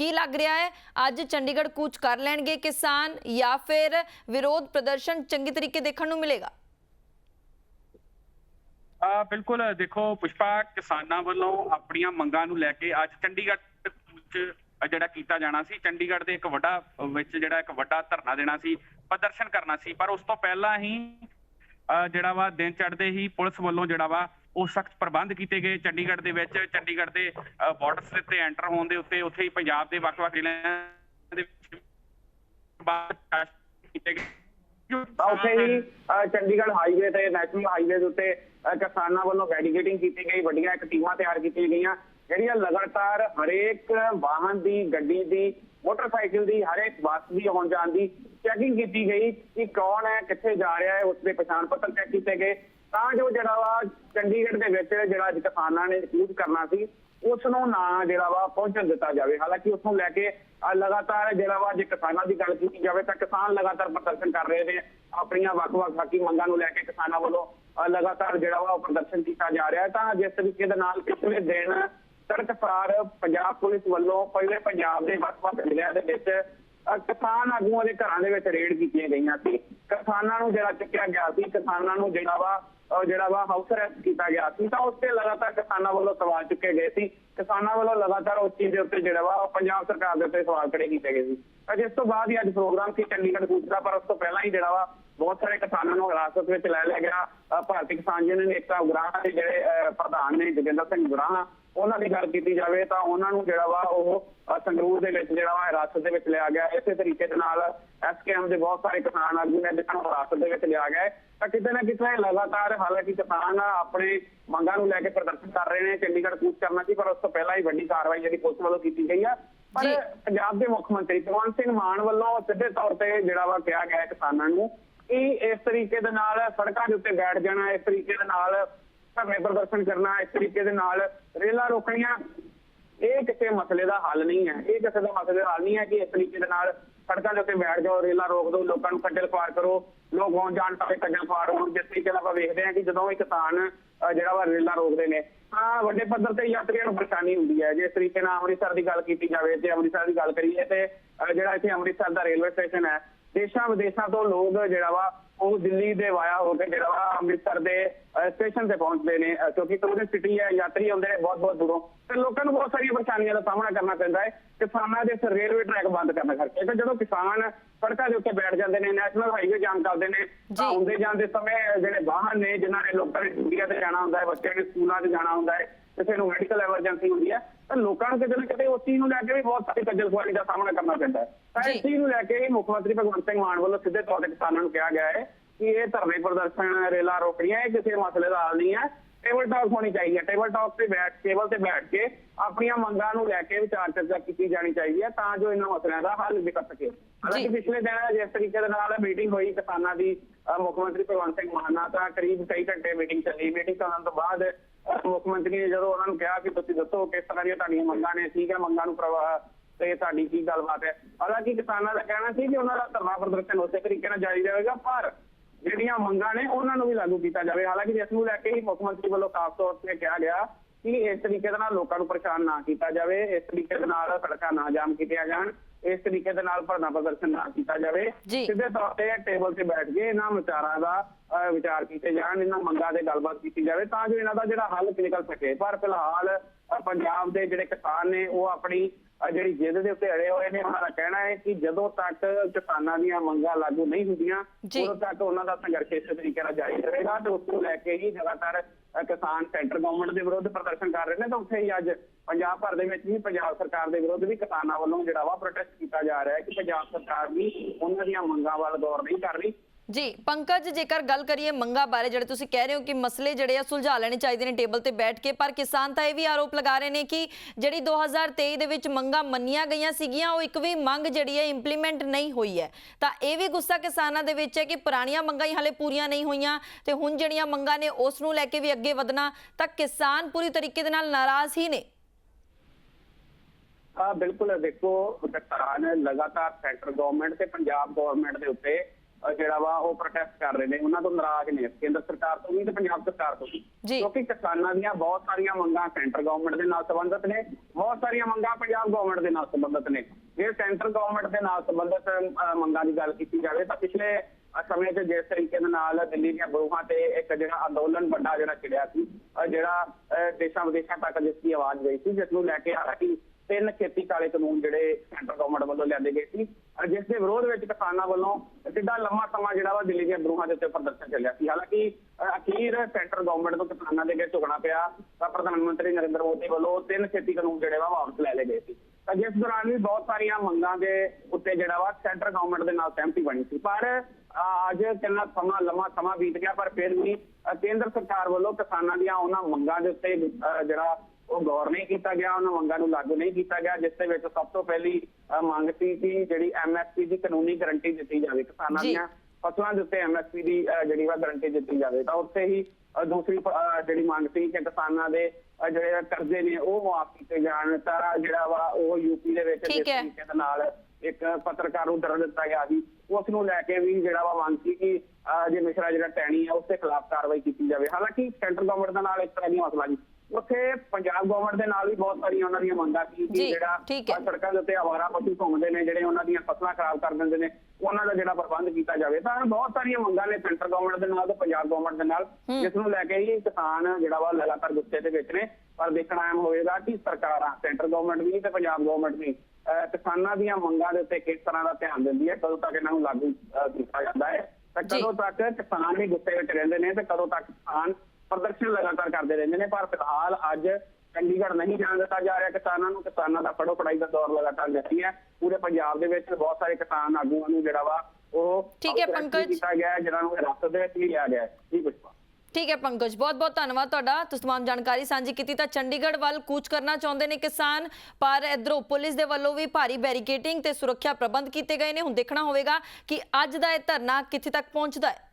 ਕੀ ਲੱਗ ਰਿਹਾ ਹੈ? ਅੱਜ ਚੰਡੀਗੜ੍ਹ ਕੂਚ ਕਰ ਲੈਣਗੇ ਕਿਸਾਨ ਜਾਂ ਫਿਰ ਵਿਰੋਧ ਪ੍ਰਦਰਸ਼ਨ ਚੰਗੀ ਤਰੀਕੇ ਦੇਖਣ ਨੂੰ ਮਿਲੇਗਾ? ਆ ਬਿਲਕੁਲ, ਦੇਖੋ ਪੁਸ਼ਪਾ, ਕਿਸਾਨਾਂ ਵੱਲੋਂ ਆਪਣੀਆਂ ਮੰਗਾਂ ਨੂੰ ਲੈ ਕੇ ਅੱਜ ਚੰਡੀਗੜ੍ਹ ਵਿੱਚ ਜਿਹੜਾ ਕੀਤਾ ਜਾਣਾ ਸੀ, ਚੰਡੀਗੜ੍ਹ ਦੇ ਇੱਕ ਵੱਡਾ, ਵਿੱਚ ਜਿਹੜਾ ਇੱਕ ਵੱਡਾ ਧਰਨਾ ਦੇਣਾ ਸੀ, ਪ੍ਰਦਰਸ਼ਨ ਕਰਨਾ ਸੀ, ਪਰ ਉਸ ਤੋਂ ਪਹਿਲਾਂ ਹੀ ਜਿਹੜਾ ਵਾ ਦਿਨ ਚੜ੍ਹਦੇ ਹੀ ਪੁਲਿਸ ਵੱਲੋਂ ਜਿਹੜਾ ਵਾ ਉਹ ਸਖਤ ਪ੍ਰਬੰਧ ਕੀਤੇ ਗਏ ਚੰਡੀਗੜ੍ਹ ਦੇ ਵਿੱਚ, ਚੰਡੀਗੜ੍ਹ ਦੇ ਬਾਰਡਰਸ ਦੇ ਐਂਟਰ ਹੋਣ ਦੇ ਉੱਤੇ, ਉੱਥੇ ਹੀ ਪੰਜਾਬ ਦੇ ਵੱਖ-ਵੱਖ ਜ਼ਿਲ੍ਹਿਆਂ ਦੇ ਵਿੱਚ ਬਾਅਦ ਕੀਤੇ ਗਏ। ਉੱਥੇ ਹੀ ਚੰਡੀਗੜ੍ਹ ਹਾਈਵੇ ਤੇ ਨੈਸ਼ਨਲ ਹਾਈਵੇ ਦੇ ਉੱਤੇ ਕਿਸਾਨਾਂ ਵੱਲੋਂ ਬੈਰੀਕੇਡਿੰਗ ਕੀਤੀ ਗਈ, ਵੱਡੀਆਂ ਇੱਕ ਟੀਮਾਂ ਤਿਆਰ ਕੀਤੀਆਂ ਗਈਆਂ, ਜਿਹੜੀਆਂ ਲਗਾਤਾਰ ਹਰੇਕ ਵਾਹਨ ਦੀ, ਗੱਡੀ ਦੀ, ਮੋਟਰਸਾਈਕਲ ਦੀ, ਹਰੇਕ ਬੱਸ ਦੀ ਆਉਣ ਜਾਣ ਦੀ ਚੈਕਿੰਗ ਕੀਤੀ ਗਈ ਕਿ ਕੌਣ ਹੈ, ਕਿੱਥੇ ਜਾ ਰਿਹਾ ਹੈ ਉਸ ਦੇ ਪਛਾਣ ਪੱਤਰ ਚੈੱਕ ਕੀਤੇ ਗਏ। ਤਾਂ ਜੋ ਜਿਹੜਾ ਵਾ ਚੰਡੀਗੜ੍ਹ ਦੇ ਵਿੱਚ ਜਿਹੜਾ ਅੱਜ ਕਿਸਾਨਾਂ ਨੇ ਯੂਜ਼ ਕਰਨਾ ਸੀ ਉਸ ਨੂੰ ਨਾ ਜਿਹੜਾ ਵਾ ਪਹੁੰਚਣ ਦਿੱਤਾ ਜਾਵੇ। ਹਾਲਾਂਕਿ ਉਸ ਨੂੰ ਲੈ ਕੇ ਲਗਾਤਾਰ ਜਿਹੜਾ ਵਾ ਜੇ ਕਿਸਾਨਾਂ ਦੀ ਗੱਲ ਕੀਤੀ ਜਾਵੇ ਤਾਂ ਕਿਸਾਨ ਲਗਾਤਾਰ ਪ੍ਰਦਰਸ਼ਨ ਕਰ ਰਹੇ ਨੇ। ਆਪਣੀਆਂ ਵੱਖ-ਵੱਖ ਹੱਕੀ ਮੰਗਾਂ ਨੂੰ ਲੈ ਕੇ ਕਿਸਾਨਾਂ ਵੱਲੋਂ ਲਗਾਤਾਰ ਜਿਹੜਾ ਵਾ ਉਹ ਪ੍ਰਦਰਸ਼ਨ ਕੀਤਾ ਜਾ ਰਿਹਾ ਹੈ। ਤਾਂ ਜਿਸ ਤਰੀਕੇ ਦੇ ਨਾਲ ਪਿਛਲੇ ਦਿਨ ਸੜਕ ਸੜਕਸਾਰ ਪੰਜਾਬ ਪੁਲਿਸ ਵੱਲੋਂ ਪਹਿਲੇ ਪੰਜਾਬ ਦੇ ਵੱਖ-ਵੱਖ ਜ਼ਿਲ੍ਹਿਆਂ ਦੇ ਵਿੱਚ ਕਿਸਾਨ ਆਗੂਆਂ ਦੇ ਘਰਾਂ ਦੇ ਵਿੱਚ ਰੇਡ ਕੀਤੀਆਂ ਗਈਆਂ ਸੀ। ਕਿਸਾਨਾਂ ਨੂੰ ਜਿਹੜਾ ਚੱਕਿਆ ਗਿਆ ਸੀ, ਕਿਸਾਨਾਂ ਨੂੰ ਜਿਹੜਾ ਵਾ ਜਿਹੜਾ ਵਾ ਹਾਊਸ ਅਰੈਸਟ ਕੀਤਾ ਗਿਆ ਸੀ, ਤਾਂ ਉਸ ਤੇ ਲਗਾਤਾਰ ਕਿਸਾਨਾਂ ਵੱਲੋਂ ਸਵਾਲ ਚੁੱਕੇ ਗਏ ਸੀ। ਕਿਸਾਨਾਂ ਵੱਲੋਂ ਲਗਾਤਾਰ ਉਸ ਚੀਜ਼ ਦੇ ਉੱਤੇ ਜਿਹੜਾ ਵਾ, ਉਹ ਪੰਜਾਬ ਸਰਕਾਰ ਦੇ ਉੱਤੇ ਸਵਾਲ ਖੜੇ ਕੀਤੇ ਗਏ ਸੀ। ਤਾਂ ਜਿਸ ਤੋਂ ਬਾਅਦ ਹੀ ਅੱਜ ਪ੍ਰੋਗਰਾਮ ਸੀ ਚੰਡੀਗੜ੍ਹ ਕੂਚ ਦਾ ਪਰ ਉਸ ਤੋਂ ਪਹਿਲਾਂ ਹੀ ਜਿਹੜਾ ਵਾ ਬਹੁਤ ਸਾਰੇ ਕਿਸਾਨਾਂ ਨੂੰ ਹਿਰਾਸਤ ਵਿੱਚ ਲੈ ਲਿਆ ਗਿਆ ਭਾਰਤੀ ਕਿਸਾਨ ਯੂਨੀਅਨ ਏਕਤਾ ਉਗਰਾਹਾਂ ਦੇ ਜਿਹੜੇ ਪ੍ਰਧਾਨ ਨੇ ਜੋਗਿੰਦਰ ਸਿੰਘ ਉਗਰਾਹਾਂ ਉਹਨਾਂ ਦੀ ਗੱਲ ਕੀਤੀ ਜਾਵੇ ਤਾਂ ਉਹਨਾਂ ਨੂੰ ਜਿਹੜਾ ਵਾ ਉਹ ਸੰਗਰੂਰ ਦੇ ਵਿੱਚ ਜਿਹੜਾ ਵਾ ਹਿਰਾਸਤ ਦੇ ਵਿੱਚ ਲਿਆ ਗਿਆ ਇਸੇ ਤਰੀਕੇ ਦੇ ਨਾਲ ਐਸਕੇਐਮ ਦੇ ਬਹੁਤ ਸਾਰੇ ਕਿਸਾਨ ਆਗੂ ਨੇ ਜਿਨ੍ਹਾਂ ਨੂੰ ਹਿਰਾਸਤ ਦੇ ਵਿੱਚ ਲਿਆ ਗਿਆ। ਤਾਂ ਕਿਤੇ ਨਾ ਕਿਤੇ ਲਗਾਤਾਰ ਹਾਲਾਂਕਿ ਕਿਸਾਨ ਆਪਣੇ ਮੰਗਾਂ ਨੂੰ ਲੈ ਕੇ ਪ੍ਰਦਰਸ਼ਨ ਕਰ ਰਹੇ ਨੇ ਚੰਡੀਗੜ੍ਹ ਕੂਚ ਕਰਨਾ ਸੀ ਪਰ ਉਸ ਤੋਂ ਪਹਿਲਾਂ ਹੀ ਵੱਡੀ ਕਾਰਵਾਈ ਜਿਹੜੀ ਪੁਲਿਸ ਵੱਲੋਂ ਕੀਤੀ ਗਈ ਆ ਪਰ। ਪੰਜਾਬ ਦੇ ਮੁੱਖ ਮੰਤਰੀ ਭਗਵੰਤ ਸਿੰਘ ਮਾਨ ਵੱਲੋਂ ਸਿੱਧੇ ਤੌਰ ਤੇ ਜਿਹੜਾ ਵਾ ਕਿਹਾ ਗਿਆ ਕਿਸਾਨਾਂ ਨੂੰ ਕਿ ਇਸ ਤਰੀਕੇ ਦੇ ਨਾਲ ਸੜਕਾਂ ਦੇ ਉੱਤੇ ਬੈਠ ਜਾਣਾ, ਇਸ ਤਰੀਕੇ ਦੇ ਨਾਲ ਧਰਨੇ ਪ੍ਰਦਰਸ਼ਨ ਕਰਨਾ, ਇਸ ਤਰੀਕੇ ਦੇ ਨਾਲ ਰੇਲਾਂ ਰੋਕਣੀਆਂ, ਇਹ ਕਿਸੇ ਮਸਲੇ ਦਾ ਹੱਲ ਨਹੀਂ ਹੈ। ਇਹ ਕਿਸੇ ਦਾ ਮਸਲੇ ਦਾ ਹੱਲ ਨਹੀਂ ਹੈ ਕਿ ਇਸ ਤਰੀਕੇ ਦੇ ਨਾਲ ਸੜਕਾਂ ਦੇ ਉੱਤੇ ਬੈਠ ਜਾਓ, ਰੇਲਾਂ ਰੋਕ ਦਿਓ, ਲੋਕਾਂ ਨੂੰ ਖੱਜਲ ਖੁਆਰ ਕਰੋ, ਲੋਕ ਆਉਣ ਜਾਣ ਪਾਵੇ ਖੱਜਲ ਖੁਆਰ ਹੋਣ। ਜਿਸ ਤਰੀਕੇ ਨਾਲ ਆਪਾਂ ਵੇਖਦੇ ਹਾਂ ਕਿ ਜਦੋਂ ਵੀ ਕਿਸਾਨ ਜਿਹੜਾ ਵਾ ਰੇਲਾਂ ਰੋਕਦੇ ਨੇ, ਤਾਂ ਵੱਡੇ ਪੱਧਰ ਤੇ ਯਾਤਰੀਆਂ ਨੂੰ ਪਰੇਸ਼ਾਨੀ ਹੁੰਦੀ ਹੈ। ਜਿਸ ਤਰੀਕੇ ਨਾਲ ਅੰਮ੍ਰਿਤਸਰ ਦੀ ਗੱਲ ਕੀਤੀ ਜਾਵੇ ਤੇ ਅੰਮ੍ਰਿਤਸਰ ਦੀ ਗੱਲ ਕਰੀਏ ਤੇ ਜਿਹੜਾ ਇੱਥੇ ਅੰਮ੍ਰਿਤਸਰ ਦਾ ਰੇਲਵੇ ਸਟੇਸ਼ਨ ਹੈ ਦੇਸ਼ਾਂ ਵਿਦੇਸ਼ਾਂ ਤੋਂ ਲੋਕ ਜਿਹੜਾ ਵਾ ਉਹ ਦਿੱਲੀ ਦੇ ਵਾਇਆ ਹੋ ਕੇ ਜਿਹੜਾ ਵਾ ਅੰਮ੍ਰਿਤਸਰ ਦੇ ਸਟੇਸ਼ਨ ਤੇ ਪਹੁੰਚਦੇ ਨੇ ਕਿਉਂਕਿ ਟੂਰਿਸਟ ਸਿਟੀ ਹੈ ਯਾਤਰੀ ਆਉਂਦੇ ਨੇ ਬਹੁਤ ਬਹੁਤ ਦੂਰੋਂ। ਤੇ ਲੋਕਾਂ ਨੂੰ ਬਹੁਤ ਸਾਰੀਆਂ ਪਰੇਸ਼ਾਨੀਆਂ ਦਾ ਸਾਹਮਣਾ ਕਰਨਾ ਪੈਂਦਾ ਹੈ। ਕਿਸਾਨਾਂ ਦੇ ਰੇਲਵੇ ਟਰੈਕ ਬੰਦ ਕਰਨ ਕਰਕੇ ਤੇ ਜਦੋਂ ਕਿਸਾਨ ਸੜਕਾਂ ਦੇ ਉੱਤੇ ਬੈਠ ਜਾਂਦੇ ਨੇ ਨੈਸ਼ਨਲ ਹਾਈਵੇ ਜਾਮ ਕਰਦੇ ਨੇ ਤਾਂ। ਆਉਂਦੇ ਜਾਂਦੇ ਸਮੇਂ ਜਿਹੜੇ ਵਾਹਨ ਨੇ ਜਿਨ੍ਹਾਂ ਨੇ ਲੋਕਾਂ ਨੇ ਡਿਊਟੀਆਂ ਤੇ ਜਾਣਾ ਹੁੰਦਾ ਹੈ ਬੱਚਿਆਂ ਨੇ ਸਕੂਲਾਂ 'ਚ ਜਾਣਾ ਹੁੰਦਾ ਹੈ ਕਿਸੇ ਨੂੰ ਮੈਡੀਕਲ ਐਮਰਜੈਂਸੀ ਹੁੰਦੀ ਹੈ ਤਾਂ ਲੋਕਾਂ ਨੂੰ ਕਿਤੇ ਨਾ ਕਿਤੇ ਉਸ ਚੀਜ਼ ਨੂੰ ਲੈ ਕੇ ਵੀ ਬਹੁਤ ਸਾਰੀ ਖੱਜਲ ਖੁਆਰੀ ਦਾ ਸਾਹਮਣਾ ਕਰਨਾ ਪੈਂਦਾ ਹੈ ਤਾਂ। ਇਸ ਚੀਜ਼ ਨੂੰ ਲੈ ਕੇ ਹੀ ਮੁੱਖ ਮੰਤਰੀ ਭਗਵੰਤ ਸਿੰਘ ਮਾਨ ਵੱਲੋਂ ਸਿੱਧੇ ਤੌਰ ਤੇ ਕਿਸਾਨਾਂ ਨੂੰ ਕਿਹਾ ਗਿਆ ਹੈ ਕਿ ਇਹ ਧਰਨੇ ਪ੍ਰਦਰਸ਼ਨ ਰੇਲਾ ਰੋਕਣੀਆਂ ਇਹ ਕਿਸੇ ਮਸਲੇ ਦਾ ਹੱਲ ਨਹੀਂ ਹੈ ਟੇਬਲ ਟਾਕ ਹੋਣੀ ਚਾਹੀਦੀ ਹੈ। ਟੇਬਲ ਟਾਕ ਤੇ ਬੈਠ ਟੇਬਲ ਤੇ ਬੈਠ ਕੇ ਆਪਣੀਆਂ ਮੰਗਾਂ ਨੂੰ ਲੈ ਕੇ ਵਿਚਾਰ ਚਰਚਾ ਕੀਤੀ ਜਾਣੀ ਚਾਹੀਦੀ ਹੈ ਤਾਂ ਜੋ ਇਹਨਾਂ ਮਸਲਿਆਂ ਦਾ ਹੱਲ ਨਿਕਲ ਸਕੇ। ਹਾਲਾਂਕਿ ਪਿਛਲੇ ਦਿਨ ਜਿਸ ਤਰੀਕੇ ਦੇ ਨਾਲ ਮੀਟਿੰਗ ਹੋਈ। ਕਿਸਾਨਾਂ ਦੀ ਮੁੱਖ ਮੰਤਰੀ ਭਗਵੰਤ ਸਿੰਘ ਮਾਨ ਨਾਲ ਤਾਂ ਕਰੀਬ ਕਈ ਘੰਟੇ ਮੀਟਿੰਗ ਚੱਲੀ। ਮੀਟਿੰਗ ਕਰਨ ਤੋਂ ਬਾਅਦ ਮੁੱਖ ਮੰਤਰੀ ਨੇ ਜਦੋਂ ਉਹਨਾਂ ਨੂੰ ਕਿਹਾ ਕਿ ਤੁਸੀਂ ਦੱਸੋ ਕਿਸ ਤਰ੍ਹਾਂ ਦੀਆਂ ਤੁਹਾਡੀਆਂ ਮੰਗਾਂ ਨੇ ਠੀਕ ਹੈ ਮੰਗਾਂ ਨੂੰ ਪ੍ਰਵਾ ਤੇ ਤੁਹਾਡੀ ਕੀ ਗੱਲਬਾਤ ਹੈ। ਹਾਲਾਂਕਿ ਕਿਸਾਨਾਂ ਦਾ ਕਹਿਣਾ ਸੀ ਕਿ ਉਹਨਾਂ ਦਾ ਧਰਨਾ ਪ੍ਰਦਰਸ਼ਨ ਉਸੇ ਤਰੀਕੇ ਨਾਲ ਜਾਰੀ ਰਹੇਗਾ ਪਰ ਜਿਹੜੀਆਂ ਮੰਗਾਂ ਨੇ ਉਹਨਾਂ ਨੂੰ ਵੀ ਲਾਗੂ ਕੀਤਾ ਜਾਵੇ। ਹਾਲਾਂਕਿ ਜਿਸ ਨੂੰ ਲੈ ਕੇ ਹੀ ਮੁੱਖ ਮੰਤਰੀ ਵੱਲੋਂ ਖਾਸ ਤੌਰ ਤੇ ਕਿਹਾ ਗਿਆ ਕਿ ਇਸ ਤਰੀਕੇ ਦੇ ਨਾਲ ਲੋਕਾਂ ਨੂੰ ਪਰੇਸ਼ਾਨ ਨਾ ਕੀਤਾ ਜਾਵੇ ਇਸ ਤਰੀਕੇ ਦੇ ਨਾਲ ਸੜਕਾਂ ਨਾ ਜਾਮ ਕੀਤੀਆਂ ਜਾਣ ਇਸ ਤਰੀਕੇ ਦੇ ਨਾਲ ਧਰਨਾ ਪ੍ਰਦਰਸ਼ਨ ਨਾ ਕੀਤਾ ਜਾਵੇ। ਸਿੱਧੇ ਤੌਰ ਤੇ ਟੇਬਲ ਤੇ ਬੈਠ ਕੇ ਇਹਨਾਂ ਵਿਚਾਰਾਂ ਦਾ ਵਿਚਾਰ ਕੀਤੇ ਜਾਣ ਇਹਨਾਂ ਮੰਗਾਂ ਦੇ ਗੱਲਬਾਤ ਕੀਤੀ ਜਾਵੇ ਤਾਂ ਜੋ ਇਹਨਾਂ ਦਾ ਜਿਹੜਾ ਹੱਲ ਨਿਕਲ ਸਕੇ। ਪਰ ਫਿਲਹਾਲ ਪੰਜਾਬ ਦੇ ਜਿਹੜੇ ਕਿਸਾਨ ਨੇ ਉਹ ਆਪਣੀ ਜਿਹੜੀ ਜਿੱਦ ਦੇ ਉੱਤੇ ਅੜੇ ਹੋਏ ਨੇ ਉਹਨਾਂ ਦਾ ਕਹਿਣਾ ਹੈ ਕਿ ਜਦੋਂ ਤੱਕ ਕਿਸਾਨਾਂ ਦੀਆਂ ਮੰਗਾਂ ਲਾਗੂ ਨਹੀਂ ਹੁੰਦੀਆਂ। ਉਦੋਂ ਤੱਕ ਉਹਨਾਂ ਦਾ ਸੰਘਰਸ਼ ਇਸੇ ਤਰੀਕੇ ਨਾਲ ਜਾਰੀ ਰਹੇਗਾ ਤੇ ਉਸ ਨੂੰ ਲੈ ਕੇ ਹੀ ਲਗਾਤਾਰ ਕਿਸਾਨ ਸੈਂਟਰ ਗਵਰਨਮੈਂਟ ਦੇ ਵਿਰੁੱਧ ਪ੍ਰਦਰਸ਼ਨ ਕਰ ਰਹੇ ਨੇ ਤਾਂ ਉੱਥੇ ਹੀ ਅੱਜ ਪੰਜਾਬ ਭਰ ਦੇ ਵਿੱਚ ਵੀ ਪੰਜਾਬ ਸਰਕਾਰ ਦੇ ਵਿਰੁੱਧ ਵੀ ਕਿਸਾਨਾਂ ਵੱਲੋਂ ਜਿਹੜਾ ਵਾ ਪ੍ਰੋਟੈਸਟ ਕੀਤਾ ਜਾ ਰਿਹਾ ਹੈ ਕਿ ਪੰਜਾਬ ਸਰਕਾਰ ਵੀ ਉਹਨਾਂ ਦੀਆਂ ਮੰਗਾਂ ਵੱਲ ਗੌਰ ਨਹੀਂ ਕਰ ਰਹੀ ਜੀ, ਪੰਕਜ, ਜੇਕਰ ਗੱਲ ਕਰੀਏ ਮੰਗਾ ਬਾਰੇ, ਜਿਹੜੇ ਤੁਸੀਂ ਕਹਿ ਰਹੇ ਹੋ ਕਿ ਮਸਲੇ ਜਿਹੜੇ ਆ, ਸੁਲਝਾ ਲੈਣੇ ਚਾਹੀਦੇ ਨੇ ਟੇਬਲ ਤੇ ਬੈਠ ਕੇ, ਪਰ ਕਿਸਾਨ ਤਾਂ ਇਹ ਵੀ ਆਰੋਪ ਲਗਾ ਰਹੇ ਨੇ ਕਿ ਜਿਹੜੀ 2023 ਦੇ ਵਿੱਚ ਮੰਗਾ ਮੰਨੀਆਂ ਗਈਆਂ ਸੀਗੀਆਂ, ਉਹ ਇੱਕ ਵੀ ਮੰਗ ਜਿਹੜੀ ਹੈ ਇੰਪਲੀਮੈਂਟ ਨਹੀਂ ਹੋਈ ਹੈ। ਤਾਂ ਇਹ ਵੀ ਗੁੱਸਾ ਕਿਸਾਨਾਂ ਦੇ ਵਿੱਚ ਹੈ ਕਿ ਪੁਰਾਣੀਆਂ ਮੰਗਾਂ ਹੀ ਹਲੇ ਪੂਰੀਆਂ ਨਹੀਂ ਹੋਈਆਂ ਤੇ ਹੁਣ ਜਿਹੜੀਆਂ ਮੰਗਾਂ ਨੇ, ਉਸ ਨੂੰ ਲੈ ਕੇ ਵੀ ਅੱਗੇ ਵਧਣਾ, ਤਾਂ ਕਿਸਾਨ ਪੂਰੀ ਤਰੀਕੇ ਦੇ ਨਾਲ ਨਾਰਾਜ਼ ਹੀ ਨੇ। ਆ ਬਿਲਕੁਲ, ਦੇਖੋ, ਕਿਸਾਨ ਲਗਾਤਾਰ ਸੈਂਟਰ ਗਵਰਨਮੈਂਟ ਤੇ, ਪੰਜਾਬ ਗਵਰਨਮੈਂਟ ਦੇ ਉੱਤੇ ਜਿਹੜਾ ਵਾ ਉਹ ਪ੍ਰੋਟੈਸਟ ਕਰ ਰਹੇ ਨੇ ਉਹਨਾਂ ਤੋਂ ਨਾਰਾਜ਼ ਨੇ। ਕੇਂਦਰ ਸਰਕਾਰ ਤੋਂ ਵੀ ਤੇ ਪੰਜਾਬ ਸਰਕਾਰ ਤੋਂ ਵੀ। ਕਿਉਂਕਿ ਕਿਸਾਨਾਂ ਦੀਆਂ ਬਹੁਤ ਸਾਰੀਆਂ ਮੰਗਾਂ ਸੈਂਟਰ ਗਵਰਨਮੈਂਟ ਦੇ ਨਾਲ ਸੰਬੰਧਿਤ ਨੇ। ਬਹੁਤ ਸਾਰੀਆਂ ਮੰਗਾਂ ਪੰਜਾਬ ਗਵਰਨਮੈਂਟ ਦੇ ਨਾਲ ਸੰਬੰਧਿਤ ਨੇ। ਜੇ ਸੈਂਟਰ ਗਵਰਨਮੈਂਟ ਦੇ ਨਾਲ ਸੰਬੰਧਿਤ ਮੰਗਾਂ ਦੀ ਗੱਲ ਕੀਤੀ ਜਾਵੇ ਤਾਂ ਪਿਛਲੇ ਸਮੇਂ 'ਚ ਜਿਸ ਤਰੀਕੇ ਦੇ ਨਾਲ ਦਿੱਲੀ ਦੀਆਂ ਬਰੂਹਾਂ ਤੇ ਇੱਕ ਜਿਹੜਾ ਅੰਦੋਲਨ ਵੱਡਾ ਜਿਹੜਾ ਛਿੜਿਆ ਸੀ ਜਿਹੜਾ ਦੇਸ਼ਾਂ ਵਿਦੇਸ਼ਾਂ ਤੱਕ ਜਿਸ ਦੀ ਆਵਾਜ਼ ਗਈ ਸੀ ਜਿਸ ਨੂੰ ਲੈ ਕੇ ਹਾਲਾਂਕਿ ਤਿੰਨ ਖੇਤੀ ਕਾਲੇ ਕਾਨੂੰਨ ਜਿਹੜੇ ਸੈਂਟਰ ਗਵਰਨਮੈਂਟ ਵੱਲੋਂ ਲਿਆਂਦੇ ਗਏ ਸੀ ਅਹ, ਜਿਸ ਦੇ ਵਿਰੋਧ ਵਿੱਚ ਕਿਸਾਨਾਂ ਵੱਲੋਂ ਸਿੱਧਾ ਲੰਮਾ ਸਮਾਂ ਜਿਹੜਾ ਵਾ ਦਿੱਲੀ ਦੀਆਂ ਬਰੂਹਾਂ ਦੇ ਉੱਤੇ ਪ੍ਰਦਰਸ਼ਨ ਚੱਲਿਆ ਸੀ। ਹਾਲਾਂਕਿ ਅਖੀਰ ਸੈਂਟਰ ਗਵਰਨਮੈਂਟ ਤੋਂ ਕਿਸਾਨਾਂ ਦੇ ਅੱਗੇ ਝੁਕਣਾ ਪਿਆ ਤਾਂ ਪ੍ਰਧਾਨ ਮੰਤਰੀ ਨਰਿੰਦਰ ਮੋਦੀ ਵੱਲੋਂ ਤਿੰਨ ਖੇਤੀ ਕਾਨੂੰਨ ਜਿਹੜੇ ਵਾ ਵਾਪਸ ਲੈ ਲਏ ਗਏ ਸੀ। ਤਾਂ ਜਿਸ ਦੌਰਾਨ ਵੀ ਬਹੁਤ ਸਾਰੀਆਂ ਮੰਗਾਂ ਦੇ ਉੱਤੇ ਜਿਹੜਾ ਵਾ ਸੈਂਟਰ ਗਵਰਨਮੈਂਟ ਦੇ ਨਾਲ ਸਹਿਮਤੀ ਬਣੀ ਸੀ। ਪਰ ਅੱਜ ਕਿੰਨਾ ਸਮਾਂ ਲੰਮਾ ਸਮਾਂ ਬੀਤ ਗਿਆ ਪਰ ਫਿਰ ਵੀ ਕੇਂਦਰ ਸਰਕਾਰ ਵੱਲੋਂ ਕਿਸਾਨਾਂ ਦੀਆਂ ਉਹਨਾਂ ਮੰਗਾਂ ਦੇ ਉੱਤੇ ਜਿਹੜਾ ਉਹ ਗੌਰ ਨਹੀਂ ਕੀਤਾ ਗਿਆ ਉਹਨਾਂ ਮੰਗਾਂ ਨੂੰ ਲਾਗੂ ਨਹੀਂ ਕੀਤਾ ਗਿਆ ਜਿਸ ਦੇ ਵਿੱਚ ਸਭ ਤੋਂ ਪਹਿਲੀ ਮੰਗ ਸੀ ਕਿ ਜਿਹੜੀ ਐਮਐਸਪੀ ਦੀ ਕਾਨੂੰਨੀ ਗਾਰੰਟੀ ਦਿੱਤੀ ਜਾਵੇ ਕਿਸਾਨਾਂ ਜੀ। ਦੀਆਂ ਫਸਲਾਂ ਦੇ ਉੱਤੇ ਐਮਐਸਪੀ ਦੀ ਜਿਹੜੀ ਵਾ ਗਾਰੰਟੀ ਦਿੱਤੀ ਜਾਵੇ ਤਾਂ ਉੱਥੇ ਹੀ ਦੂਸਰੀ ਜਿਹੜੀ ਮੰਗ ਸੀ ਕਿ ਕਿਸਾਨਾਂ ਦੇ ਜਿਹੜੇ ਕਰਜ਼ੇ ਨੇ ਉਹ ਮੁਆਫ ਕੀਤੇ ਜਾਣ ਤਾਂ ਜਿਹੜਾ ਵਾ ਉਹ ਯੂਪੀ ਦੇ ਵਿੱਚ ਜਿਸ। ਤਰੀਕੇ ਦੇ ਨਾਲ ਇੱਕ ਪੱਤਰਕਾਰ ਨੂੰ ਡਰ ਦਿੱਤਾ ਗਿਆ ਸੀ ਉਸ ਨੂੰ ਲੈ ਕੇ ਵੀ ਜਿਹੜਾ ਵਾ ਮੰਗ ਸੀ ਕਿ ਜੇ ਮਿਸ਼ਰਾ ਜਿਹੜਾ ਟੈਣੀ ਹੈ ਉਸ ਦੇ ਖਿਲਾਫ ਕਾਰਵਾਈ ਕੀਤੀ ਜਾਵੇ ਹਾਲਾਂਕਿ ਸੈਂਟਰ ਗਵਰਨਮੈਂਟ ਦੇ ਨਾਲ ਇਸ ਤਰ੍ਹਾਂ ਦੀ ਮਸਲਾ ਨਹੀਂ ਉੱਥੇ ਪੰਜਾਬ ਗਵਰਨਮੈਂਟ ਦੇ ਨਾਲ ਵੀ ਬਹੁਤ ਸਾਰੀਆਂ ਉਹਨਾਂ ਦੀਆਂ ਮੰਗਾਂ ਸੀ ਕਿ ਜੀ, ਜਿਹੜਾ ਠੀਕ ਹੈ। ਆਹ ਸੜਕਾਂ ਦੇ ਉੱਤੇ ਆਵਾਰਾ ਪਸ਼ੂ ਘੁੰਮਦੇ ਨੇ ਜਿਹੜੇ ਉਹਨਾਂ ਦੀਆਂ ਫਸਲਾਂ ਖਰਾਬ ਕਰ ਦਿੰਦੇ ਨੇ ਉਹਨਾਂ ਦਾ ਜਿਹੜਾ ਪ੍ਰਬੰਧ ਕੀਤਾ ਜਾਵੇ ਤਾਂ ਬਹੁਤ ਸਾਰੀਆਂ ਮੰਗਾਂ ਨੇ ਸੈਂਟਰ ਗਵਰਨਮੈਂਟ ਦੇ ਨਾਲ ਤੇ ਪੰਜਾਬ ਗਵਰਨਮੈਂਟ ਦੇ ਨਾਲ ਜਿਸ ਨੂੰ ਲੈ ਕੇ ਹੀ ਕਿਸਾਨ ਜਿਹੜਾ ਵਾ ਲਗਾਤਾਰ ਗੁੱਸੇ ਦੇ ਵਿੱਚ ਨੇ ਪਰ ਦੇਖਣਾ ਅਹਿਮ ਹੋਵੇਗਾ ਕਿ ਸਰਕਾਰਾਂ ਸੈਂਟਰ ਗਵਰਨਮੈਂਟ ਵੀ ਤੇ ਪੰਜਾਬ ਗਵਰਨਮੈਂਟ ਵੀ ਅਹ, ਕਿਸਾਨਾਂ ਦੀਆਂ ਮੰਗਾਂ ਦੇ ਉੱਤੇ ਕਿਸ ਤਰ੍ਹਾਂ ਦਾ ਧਿਆਨ ਦਿੰਦੀ ਹੈ ਕਦੋਂ ਤੱਕ ਇਹਨਾਂ ਨੂੰ ਲਾਗੂ ਅਹ, ਕੀਤਾ ਜਾਂਦਾ ਹੈ ਤਾਂ ਜੀ। ਕਦੋਂ ਤੱਕ ਕਿਸਾਨ ਵੀ ਗੁੱਸੇ ਵਿੱਚ ਰਹਿੰਦੇ ਨੇ ਤੇ ਕਦੋਂ ਤੱਕ ਕਿਸਾਨ ਪ੍ਰਦਰਸ਼ਨ ਲਗਾਤਾਰ ਕਰਦੇ ਰਹਿੰਦੇ ਨੇ ਪਰ ਫਿਲਹਾਲ ਅੱਜ ਚੰਡੀਗੜ੍ਹ ਨਹੀਂ ਜਾਣ ਦਿੱਤਾ ਜਾ ਰਿਹਾ ਕਿਸਾਨਾਂ ਨੂੰ। ਕਿਸਾਨਾਂ ਦਾ ਫੜੋ ਫੜਾਈ ਦਾ ਦੌਰ ਲਗਾਤਾਰ ਜਾਰੀ ਹੈ। ਪੂਰੇ ਪੰਜਾਬ ਦੇ ਵਿੱਚ ਬਹੁਤ ਸਾਰੇ ਕਿਸਾਨ ਆਗੂਆਂ ਨੂੰ ਜਿਹੜਾ ਵਾ ਉਹ ਠੀਕ ਹੈ, ਪੰਕਜ। ਕੀਤਾ ਗਿਆ ਜਿਹਨਾਂ ਨੂੰ ਹਿਰਾਸਤ ਦੇ ਵਿੱਚ ਲਿਆ ਗਿਆ ਹੈ। ਜੀ ਪੁਸ਼ਪਾ ਠੀਕ ਹੈ ਪੰਕਜ ਬਹੁਤ ਬਹੁਤ ਧੰਨਵਾਦ ਤੁਹਾਡਾ। ਤੁਸੀਂ ਤਮਾਮ ਜਾਣਕਾਰੀ ਸਾਂਝੀ ਕੀਤੀ ਤਾਂ ਚੰਡੀਗੜ੍ਹ ਵੱਲ ਕੂਚ ਕਰਨਾ ਚਾਹੁੰਦੇ ਨੇ ਕਿਸਾਨ ਪਰ ਇਧਰੋਂ ਪੁਲਿਸ ਦੇ ਵੱਲੋਂ ਵੀ ਭਾਰੀ ਬੈਰੀਕੇਡਿੰਗ ਤੇ ਸੁਰੱਖਿਆ ਪ੍ਰਬੰਧ ਕੀਤੇ ਗਏ ਨੇ। ਹੁਣ ਦੇਖਣਾ ਹੋਵੇਗਾ ਕਿ ਅੱਜ ਦਾ ਇਹ ਧਰਨਾ ਕਿੱਥੇ ਤੱਕ ਪਹੁੰਚਦਾ ਹੈ।